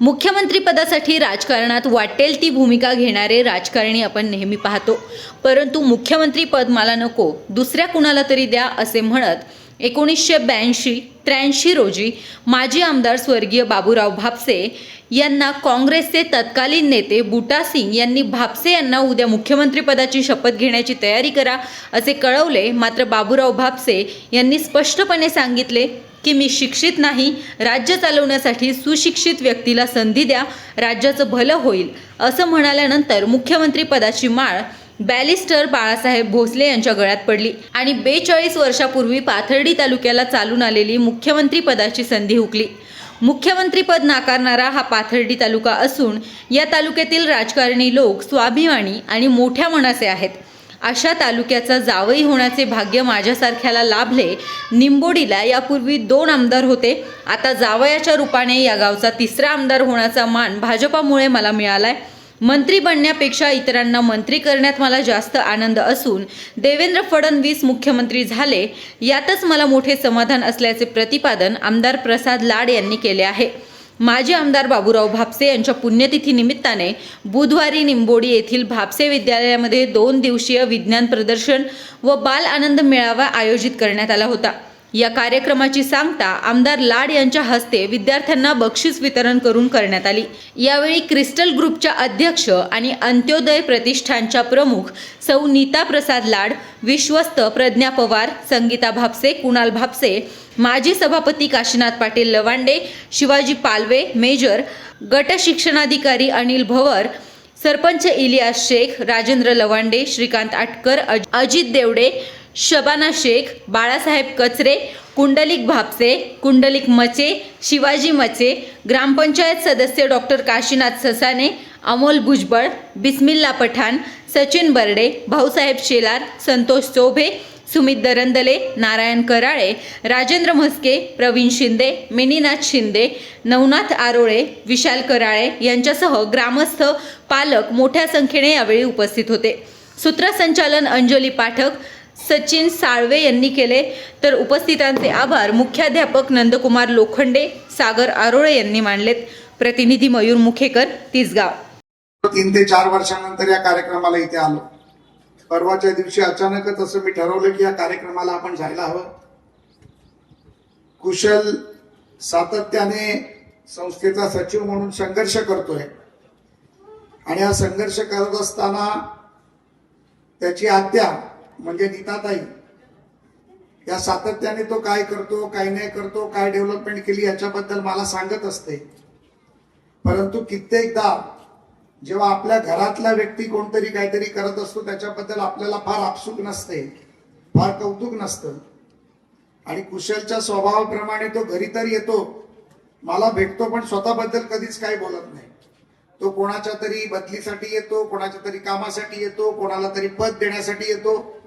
मुख्यमंत्रीपदासाठी राजकारणात वाटेल ती भूमिका घेणारे राजकारणी आपण नेहमी पाहतो. परंतु मुख्यमंत्रीपद मला नको दुसऱ्या कुणाला तरी द्या असे म्हणत एकोणीसशे ब्याऐंशी त्र्याऐंशी रोजी माजी आमदार स्वर्गीय बाबूराव भापसे यांना काँग्रेसचे तत्कालीन नेते बुटा सिंग यांनी भापसे यांना उद्या मुख्यमंत्रीपदाची शपथ घेण्याची तयारी करा असे कळवले. मात्र बाबूराव भापसे यांनी स्पष्टपणे सांगितले की मी शिक्षित नाही राज्य चालवण्यासाठी सुशिक्षित व्यक्तीला संधी द्या राज्याचं भलं होईल. असं म्हणाल्यानंतर मुख्यमंत्री पदाची माळ बॅलिस्टर बाळासाहेब भोसले यांच्या गळ्यात पडली आणि बेचाळीस वर्षापूर्वी पाथर्डी तालुक्याला चालून आलेली मुख्यमंत्री पदाची संधी हुकली. मुख्यमंत्रीपद नाकारणारा हा पाथर्डी तालुका असून या तालुक्यातील राजकारणी लोक स्वाभिमानी आणि मोठ्या मनाचे आहेत. अशा तालुक्याचा जावई होण्याचे भाग्य माझ्यासारख्याला लाभले. निंबोडीला यापूर्वी दोन आमदार होते. आता जावयाच्या रूपाने या गावचा तिसरा आमदार होण्याचा मान भाजपामुळे मला मिळाला आहे मंत्री बनण्यापेक्षा इतरांना मंत्री करण्यात मला जास्त आनंद असून देवेंद्र फडणवीस मुख्यमंत्री झाले. यातच मला मोठे समाधान असल्याचे प्रतिपादन आमदार प्रसाद लाड यांनी केले आहे. माजी आमदार बाबूराव भापसे यांच्या पुण्यतिथी निमित्ताने बुधवारी निंबोडी येथील भापसे विद्यालयामध्ये दोन दिवसीय विज्ञान प्रदर्शन व बाल आनंद मेळावा आयोजित करण्यात आला होता. या कार्यक्रमाची सांगता आमदार लाड यांच्या हस्ते विद्यार्थ्यांना बक्षीस वितरण करून करण्यात आली. यावेळी क्रिस्टल ग्रुपच्या अध्यक्ष आणि अंत्योदय प्रतिष्ठानच्या प्रमुख सौ नीता प्रसाद लाड विश्वस्त प्रज्ञा पवार संगीता भापसे कुणाल भापसे माजी सभापती काशीनाथ पाटील लवांडे शिवाजी पालवे मेजर गट शिक्षणाधिकारी अनिल भवर सरपंच इलियास शेख राजेंद्र लवांडे श्रीकांत आटकर अज- अजित देवडे शबाना शेख बाळासाहेब कचरे कुंडलिक भापसे कुंडलिक मचे शिवाजी मचे ग्रामपंचायत सदस्य डॉक्टर काशीनाथ ससाने अमोल भुजबळ बिस्मिल्ला पठाण सचिन बर्डे भाऊसाहेब शेलार संतोष चोभे सुमित दरंदले नारायण कराळे राजेंद्र म्हस्के प्रवीण शिंदे मिनीनाथ शिंदे नवनाथ आरोळे विशाल कराळे यांच्यासह ग्रामस्थ पालक मोठ्या संख्येने यावेळी उपस्थित होते. सूत्रसंचालन अंजली पाठक सचिन साळवे यांनी केले. तर उपस्थितांचे आभार मुख्याध्यापक नंदकुमार लोखंडे सागर आरोळे यांनी मानलेत. प्रतिनिधी मयूर मुखेकर तिसगाव. तीन ते चार वर्षानंतर या कार्यक्रमाला इथे आलो. परवाच्या दिवशी अचानकच असं मी ठरवलं की या कार्यक्रमाला आपण जायला हवं. कुशल सातत्याने संस्थेचा सचिव म्हणून संघर्ष करतोय. आणि हा संघर्ष करत असताना त्याची आत्या म्हणजे नीताताई या सातत्याने तो काय करतो काय नाही करतो काय डेव्हलपमेंट केली याच्याबद्दल मला सांगत असते. परंतु कित्येकदा जेव्हा आपल्या घरातला व्यक्ती कोणतरी काहीतरी करत असतो त्याच्याबद्दल आपल्याला फार आपसूक नसते फार कौतुक नसतं. आणि कुशलच्या स्वभावाप्रमाणे तो घरी तर येतो मला भेटतो पण स्वतःबद्दल कधीच काही बोलत नाही. तो कोणाच्या तरी बदलीसाठी येतो कोणाच्या तरी कामासाठी येतो कोणाला तरी पद देण्यासाठी येतो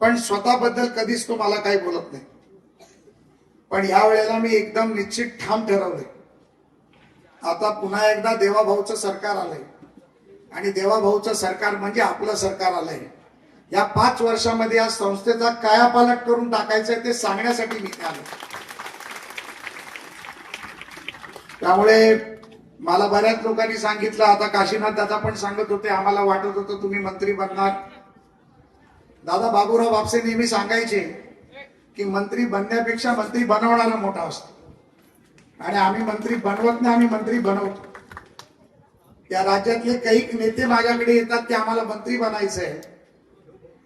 पण स्वतःबद्दल कधीच तो मला काही बोलत नाही. पण या वेळेला मी एकदम निश्चित ठाम ठरवलंय. आता पुन्हा एकदा देवाभाऊचं सरकार आलंय. आणि देवाभाऊचं सरकार म्हणजे आपलं सरकार आलंय. या पाच वर्षामध्ये या संस्थेचा कायापालट करून टाकायचंय ते सांगण्यासाठी मी आलो त्यामुळे मला बऱ्याच लोकांनी सांगितलं आता काशीनाथ दादा पण सांगत होते आम्हाला वाटत होतं तुम्ही मंत्री बनणार. दादा बाबूराव बापसे नेहमी सांगायचे की मंत्री बनण्यापेक्षा मंत्री बनवणारा मोठा असतो. आणि आम्ही मंत्री बनवत नाही आम्ही मंत्री बनवतो. या राज्यातले काही नेते माझ्याकडे येतात ते आम्हाला मंत्री बनायचं आहे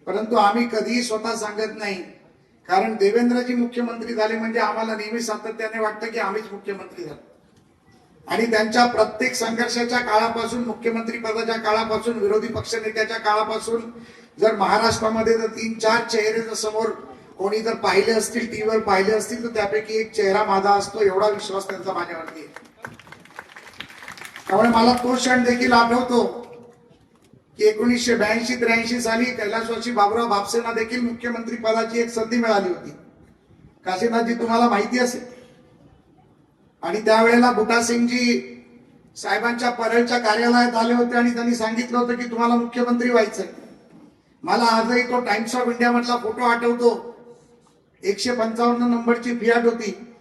परंतु आम्ही कधीही स्वतः सांगत नाही. कारण देवेंद्रजी मुख्यमंत्री झाले म्हणजे आम्हाला नेहमी सातत्याने वाटतं की आम्हीच मुख्यमंत्री झालो. आणि त्यांच्या प्रत्येक संघर्षाच्या काळापासून मुख्यमंत्री पदाच्या काळापासून विरोधी पक्षनेत्याच्या काळापासून जर महाराष्ट्रामध्ये जर तीन चार चेहरे जर समोर कोणी जर पाहिले असतील टीव्हीवर पाहिले असतील तर त्यापैकी एक चेहरा माझा असतो एवढा विश्वास त्यांचा माझ्यावरती त्यामुळे मला तो क्षण देखील आठवतो की एकोणीसशे ब्याऐंशी त्र्याऐंशी साली कैलासवासी बाबुराव भापसेना देखील मुख्यमंत्री पदाची एक संधी मिळाली होती. काशीनाथजी तुम्हाला माहिती असेल आणि त्यावेळेला बुटासिंगजी साहेबांच्या परळच्या कार्यालयात आले होते आणि त्यांनी सांगितलं होतं की तुम्हाला मुख्यमंत्री व्हायचंय. मला आजही तो टाइम्स ऑफ इंडिया मधला फोटो आठवतो. एकशे पंचावन्न नंबरची फियाट होती.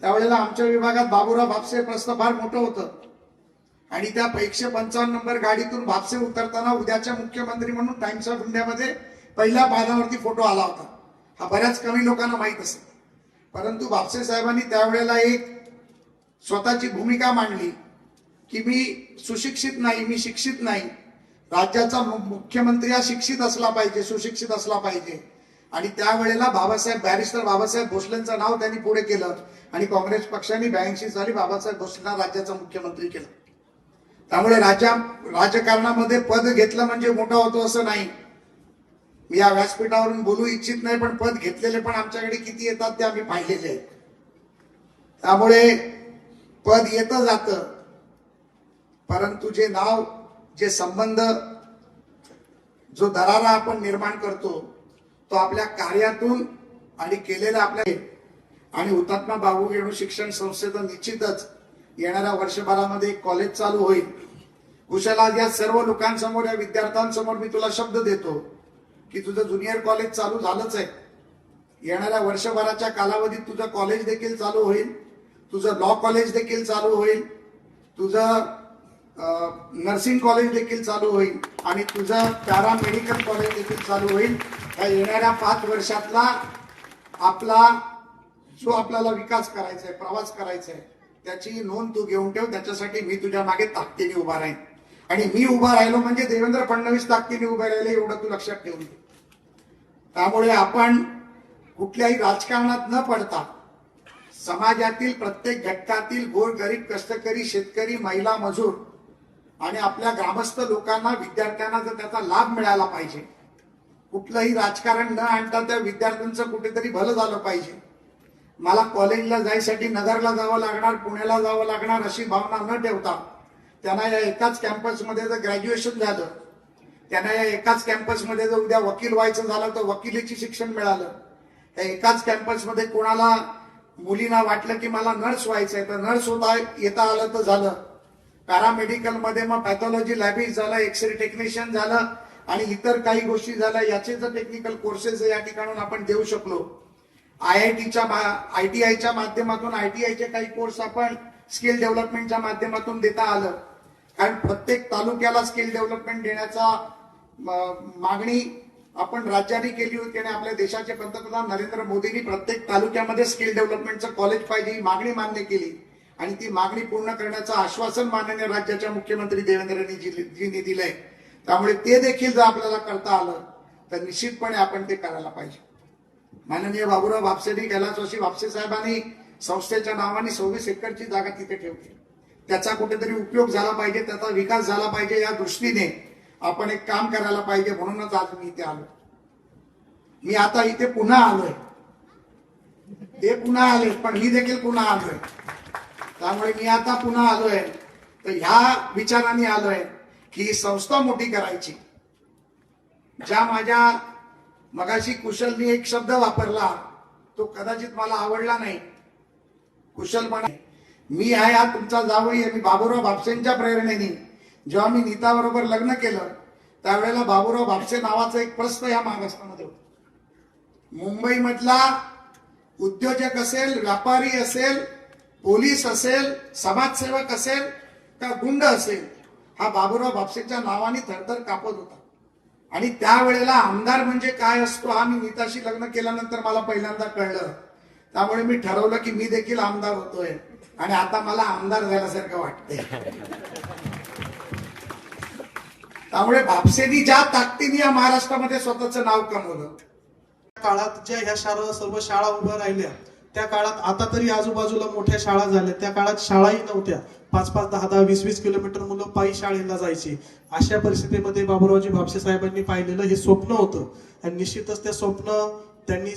त्यावेळेला आमच्या विभागात बाबुराव भापसे प्रस्त फार मोठं होतं. आणि त्या एकशे पंचावन्न नंबर गाडीतून भापसे उतरताना उद्याच्या मुख्यमंत्री म्हणून टाइम्स ऑफ इंडियामध्ये पहिल्या पानावरती फोटो आला होता. हा बऱ्याच कमी लोकांना माहीत असेल. परंतु भापसे साहेबांनी त्यावेळेला एक स्वतःची भूमिका मांडली की मी सुशिक्षित नाही मी शिक्षित नाही. राज्याचा मु- मुख्यमंत्री हा शिक्षित असला पाहिजे सुशिक्षित असला पाहिजे. आणि त्यावेळेला बाबासाहेब बॅरिस्टर बाबासाहेब भोसलेंचं नाव त्यांनी पुढे केलं आणि काँग्रेस पक्षाने ब्याऐंशी साली बाबासाहेब भोसलेंना राज्याचा मुख्यमंत्री केलं. त्यामुळे राज्या राजकारणामध्ये पद घेतलं म्हणजे मोठा होतो असं नाही. मी या व्यासपीठावरून बोलू इच्छित नाही पण पद घेतलेले पण आमच्याकडे किती येतात ते आम्ही पाहिलेले आहेत. त्यामुळे पद येतं जातं. परंतु जे नाव जे संबंध जो दरारा आपण निर्माण करतो तो आपल्या कार्यातून आणि केलेल्या आपल्या आणि हुतात्मा बाबू गेणू शिक्षण संस्थेचं निश्चितच येणाऱ्या वर्षभरामध्ये एक कॉलेज चालू होईल. कुशल आज या सर्व लोकांसमोर या विद्यार्थ्यांसमोर मी तुला शब्द देतो की तुझं ज्युनियर कॉलेज चालू झालंच आहे. येणाऱ्या वर्षभराच्या कालावधीत तुझं कॉलेज देखील चालू होईल. तुझं लॉ कॉलेज देखील चालू होईल. तुझं नर्सिंग कॉलेज देखील चालू होईल. आणि तुझं पॅरा मेडिकल कॉलेज देखील चालू होईल. या येणाऱ्या पाच वर्षातला आपला जो आपल्याला विकास करायचा आहे प्रवास करायचा आहे त्याची नोंद तू घेऊन ठेव. त्याच्यासाठी मी तुझ्या मागे ताकदीने उभा राहीन. आणि मी उभा राहिलो म्हणजे देवेंद्र फडणवीस ताकदीने उभे राहिले एवढं तू लक्षात ठेवून घे. त्यामुळे आपण कुठल्याही राजकारणात न पडता समाजातील प्रत्येक घटकातील गोरगरीब कष्टकरी शेतकरी महिला मजूर आणि आपल्या ग्रामस्थ लोकांना विद्यार्थ्यांना जर त्याचा लाभ मिळाला पाहिजे कुठलंही राजकारण न आणता त्या विद्यार्थ्यांचं कुठेतरी भलं झालं पाहिजे. मला कॉलेजला जायसाठी नगरला जावं लागणार पुण्याला जावं लागणार अशी भावना न ठेवता त्यांना या एकाच कॅम्पसमध्ये जर ग्रॅज्युएशन झालं त्यांना या एकाच कॅम्पसमध्ये जर उद्या वकील व्हायचं झालं तर वकिलीची शिक्षण मिळालं या एकाच कॅम्पसमध्ये कोणाला मुलींना वाटलं की मला नर्स व्हायचंय. तर नर्स होता येता आलं तर झालं. पॅरामेडिकलमध्ये मग पॅथॉलॉजी लॅबिस्ट झालं एक्सरे टेक्निशियन झालं आणि इतर काही गोष्टी झाल्या. याचे जर टेक्निकल कोर्सेस या ठिकाणून आपण देऊ शकलो. आय आय टीच्या आय टी आयच्या माध्यमातून आय टी आयचे काही कोर्स आपण स्किल डेव्हलपमेंटच्या माध्यमातून देता आलं. कारण प्रत्येक तालुक्याला स्किल डेव्हलपमेंट देण्याचा म- मागणी आपण राज्याने केली होती आणि आपल्या देशाचे पंतप्रधान नरेंद्र मोदींनी प्रत्येक तालुक्यामध्ये स्किल डेव्हलपमेंटचं कॉलेज पाहिजे ही मागणी मान्य केली. आणि ती मागणी पूर्ण करण्याचं आश्वासन माननीय राज्याच्या मुख्यमंत्री देवेंद्रजींनी दिलंय. त्यामुळे ते देखील जर आपल्याला करता आलं तर निश्चितपणे आपण ते करायला पाहिजे. माननीय बाबुराव भापसेनी कैलासवासी भापसे साहेबांनी संस्थेच्या नावाने सव्वीस एकरची जागा तिथे ठेवली. त्याचा कुठेतरी उपयोग झाला पाहिजे त्याचा विकास झाला पाहिजे या दृष्टीने आपण एक काम करायला पाहिजे म्हणूनच आज मी इथे आलो मी आता इथे पुन्हा आलोय. ते पुन्हा आले पण मी देखील पुन्हा आलोय. त्यामुळे मी आता पुन्हा आलोय. तर ह्या विचाराने आलोय की ही संस्था मोठी करायची. ज्या माझ्या मगाशी कुशलनी एक शब्द वापरला तो कदाचित मला आवडला नाही. कुशल म्हणा मी आहे हा तुमचा जावई आहे मी बाबुराव भापसेंच्या प्रेरणेने जेव्हा मी नीताबरोबर लग्न केलं त्यावेळेला बाबुराव भापसे नावाचा एक प्रश्न या महाराष्ट्रामध्ये होता. मुंबईमधला उद्योजक असेल व्यापारी असेल पोलीस असेल समाजसेवक असेल का गुंड असेल हा बाबुराव भापसेच्या नावाने थरथर कापत होता. आणि त्यावेळेला आमदार म्हणजे काय असतो हा मी नीताशी लग्न केल्यानंतर मला पहिल्यांदा कळलं. त्यामुळे मी ठरवलं की मी देखील आमदार होतोय. आणि आता मला आमदार झाल्यासारखं वाटतंय. त्यामुळे भापसेनी ज्या ताकदीने या महाराष्ट्रामध्ये स्वतःचं नाव कमवलं. काळात ज्या ह्या शाळा सर्व शाळा उभ्या राहिल्या त्या काळात आता तरी आजूबाजूला मोठ्या शाळा झाल्या. त्या काळात शाळाही नव्हत्या. पाच पाच दहा दहा वीस वीस किलोमीटर मुलं पायी शाळेला जायची. अशा परिस्थितीमध्ये बाबुरावजी भापसे साहेबांनी पाहिलेलं हे स्वप्न होतं. आणि निश्चितच ते स्वप्न त्यांनी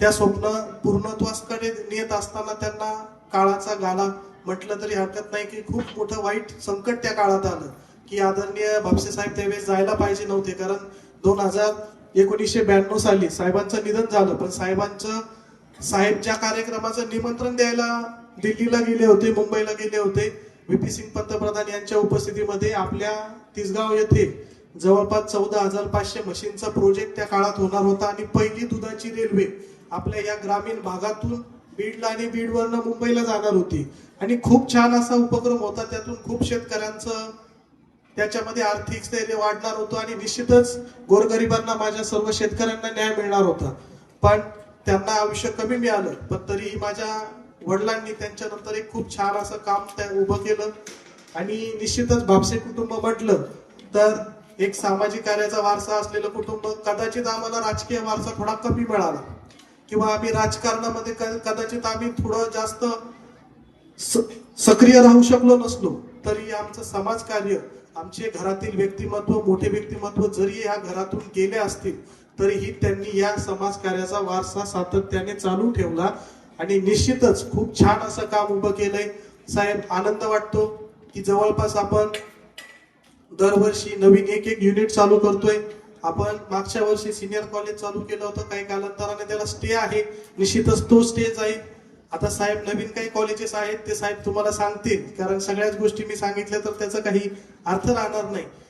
त्या स्वप्न पूर्णत्वासकडे नेत असताना त्यांना काळाचा गाला म्हटलं तरी हरकत नाही की खूप मोठं वाईट संकट त्या काळात आलं. की आदरणीय भापसे साहेब त्यावेळेस जायला पाहिजे नव्हते कारण दोन हजार एकोणीसशे ब्याण्णव साली साहेबांचं निधन झालं. पण साहेबांचं साहेबच्या कार्यक्रमाचं निमंत्रण द्यायला दिल्लीला गेले होते मुंबईला गेले होते व्ही. सिंग पंतप्रधान यांच्या उपस्थितीमध्ये आपल्या तिसगाव येथे जवळपास चौदा हजार पाचशे मशीनचा प्रोजेक्ट त्या काळात होणार होता. आणि पहिली दुधाची रेल्वे आपल्या या ग्रामीण भागातून बीडला आणि बीडवरनं मुंबईला जाणार होती. आणि खूप छान असा उपक्रम होता. त्यातून खूप शेतकऱ्यांचं त्याच्यामध्ये आर्थिक स्थैर्य वाढणार होतं आणि निश्चितच गोरगरिबांना माझ्या सर्व शेतकऱ्यांना न्याय मिळणार होता. पण त्यांना आयुष्य कमी मिळालं पण तरीही माझ्या वडिलांनी त्यांच्यानंतर एक खूप छान असं काम त्या उभं केलं. आणि निश्चितच भापसे कुटुंब म्हटलं तर एक सामाजिक कार्याचा वारसा असलेलं कुटुंब कदाचित आम्हाला राजकीय वारसा थोडा कमी मिळाला. किंवा आम्ही राजकारणामध्ये कदाचित आम्ही थोडं जास्त स- सक्रिय राहू शकलो नसलो तरी आमचं समाजकार्य आमचे घरातील व्यक्तिमत्व मोठे व्यक्तिमत्व जरी या घरातून गेले असतील तरीही त्यांनी या समाजकार्याचा वारसा सातत्याने चालू ठेवला. आणि निश्चितच खूप छान असं काम उभं केलंय. साहेब आनंद वाटतो की जवळपास आपण दरवर्षी नवीन एक एक युनिट चालू करतोय. आपण मागच्या वर्षी सिनियर कॉलेज चालू केलं होतं काही कालांतराने. त्याला स्टे आहे. निश्चितच तो स्टे जाईल. आता साहेब नवीन काही कॉलेजेस आहेत ते साहेब तुम्हाला सांगतील. कारण सगळ्याच गोष्टी मी सांगितल्या तर त्याचा काही अर्थ राहणार नाही.